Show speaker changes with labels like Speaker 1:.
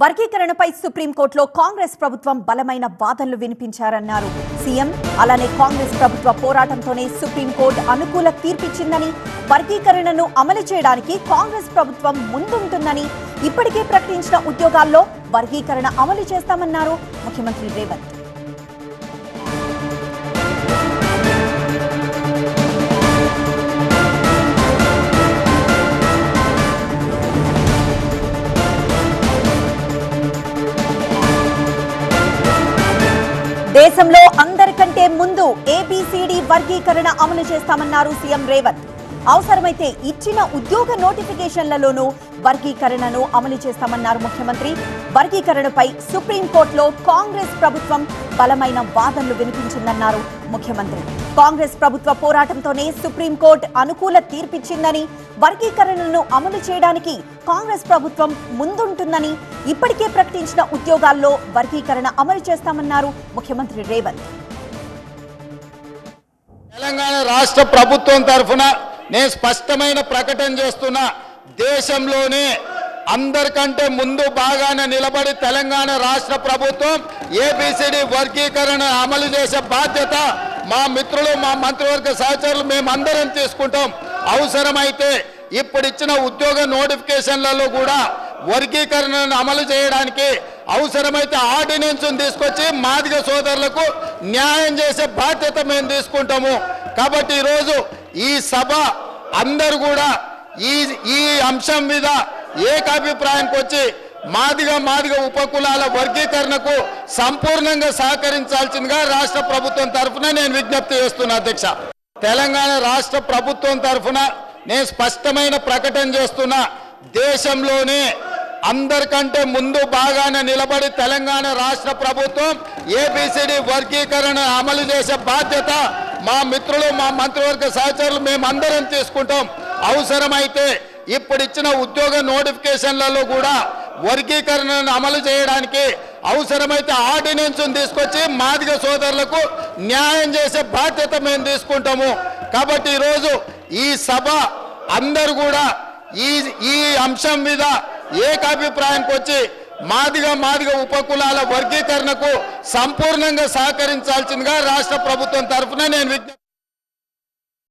Speaker 1: వర్గీకరణపై సుప్రీంకోర్టులో కాంగ్రెస్ ప్రభుత్వం బలమైన వాదనలు వినిపించారన్నారు. సీఎం అలానే కాంగ్రెస్ ప్రభుత్వ పోరాటంతోనే సుప్రీంకోర్టు అనుకూల తీర్పిచ్చిందని వర్గీకరణను అమలు చేయడానికి కాంగ్రెస్ ప్రభుత్వం ముందుంటుందని ఇప్పటికే ప్రకటించిన ఉద్యోగాల్లో వర్గీకరణ అమలు చేస్తామన్నారు ముఖ్యమంత్రి రేవంత్. దేశంలో అందరికంటే ముందు ఏబిసిడి వర్గీకరణ అమలు చేస్తామన్నారు సీఎం రేవంత్. అవసరమైతే ఇచ్చిన ఉద్యోగ నోటిఫికేషన్లలోనూ వర్గీకరణను అమలు చేస్తామన్నారు ముఖ్యమంత్రి. వర్గీకరణపై సుప్రీంకోర్టులో కాంగ్రెస్ ప్రభుత్వం బలమైన వాదనలు వినిపించిందన్నారు ముఖ్యమంత్రి. కాంగ్రెస్ ప్రభుత్వ పోరాటంతోనే సుప్రీంకోర్టు అనుకూల తీర్పిచ్చిందని వర్గీకరణను అమలు చేయడానికి కాంగ్రెస్ ప్రభుత్వం ముందుంటుందని ఇప్పటికే ప్రకటించిన ఉద్యోగాల్లో వర్గీకరణ అమలు చేస్తామన్నారు ముఖ్యమంత్రి రేవంత్.
Speaker 2: తెలంగాణ రాష్ట్ర ప్రభుత్వం తరఫున నేను స్పష్టమైన ప్రకటన చేస్తున్నా దేశంలోనే అందరికంటే ముందు బాగానే నిలబడి తెలంగాణ రాష్ట్ర ప్రభుత్వం ఏబిసిడి వర్గీకరణ అమలు చేసే బాధ్యత మా మిత్రులు మా మంత్రివర్గ సహచరులు మేమందరం తీసుకుంటాం. అవసరమైతే ఇప్పుడు ఇచ్చిన ఉద్యోగ నోటిఫికేషన్లలో కూడా వర్గీకరణను అమలు చేయడానికి అవసరమైతే ఆర్డినెన్స్ను తీసుకొచ్చి మాదిగ సోదరులకు న్యాయం చేసే బాధ్యత మేము తీసుకుంటాము. కాబట్టి ఈరోజు ఈ సభ అందరు కూడా ఈ ఈ అంశం మీద ఏకాభిప్రాయానికి వచ్చి మాదిగ మాదిగ ఉపకులాల వర్గీకరణకు సంపూర్ణంగా సహకరించాల్సిందిగా రాష్ట్ర ప్రభుత్వం తరఫున నేను విజ్ఞప్తి చేస్తున్నా అధ్యక్ష. తెలంగాణ రాష్ట్ర ప్రభుత్వం తరఫున నేను స్పష్టమైన ప్రకటన చేస్తున్నా. దేశంలోనే అందరికంటే ముందు బాగానే నిలబడి తెలంగాణ రాష్ట్ర ప్రభుత్వం ఏబిసిడి వర్గీకరణ అమలు చేసే బాధ్యత మా మిత్రులు మా మంత్రివర్గ సహచరులు మేమందరం తీసుకుంటాం. అవసరమైతే ఇప్పుడు ఇచ్చిన ఉద్యోగ నోటిఫికేషన్లలో కూడా వర్గీకరణను అమలు చేయడానికి అవసరమైతే ఆర్డినెన్స్ తీసుకొచ్చి మాదిగ సోదరులకు న్యాయం చేసే బాధ్యత మేము తీసుకుంటాము. కాబట్టి ఈరోజు ఈ సభ అందరూ కూడా ఈ ఈ అంశం మీద ఏకాభిప్రాయానికి వచ్చి మాదిగా మాదిగ ఉపకులాల వర్గీకరణకు సంపూర్ణంగా సహకరించాల్సిందిగా రాష్ట్ర ప్రభుత్వం తరఫున నేను విజ్ఞప్తి